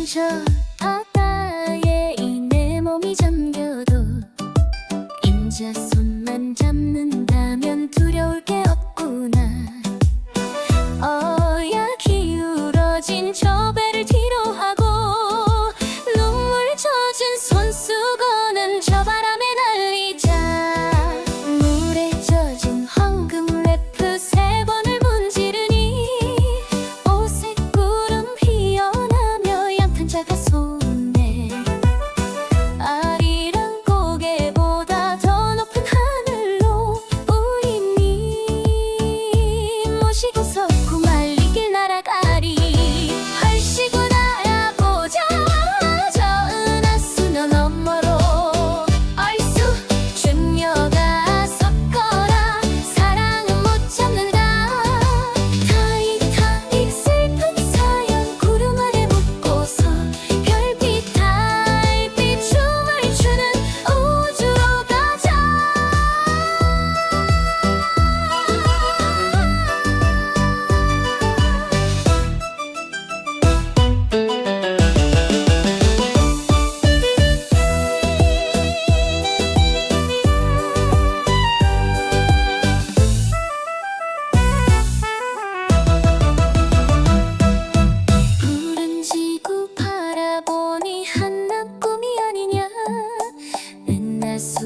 부셔 바다에 이 내 몸이 잠겨도 인자 손만 잡는다면 두려울 게 없구나. 어야 기울어진 저 배를 뒤로 하고 눈물 젖은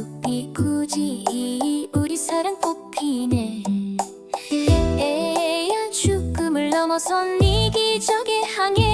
숲이 굳이 우리 사랑 꽃피네. 에야 죽음을 넘어선 이 기적의 항해.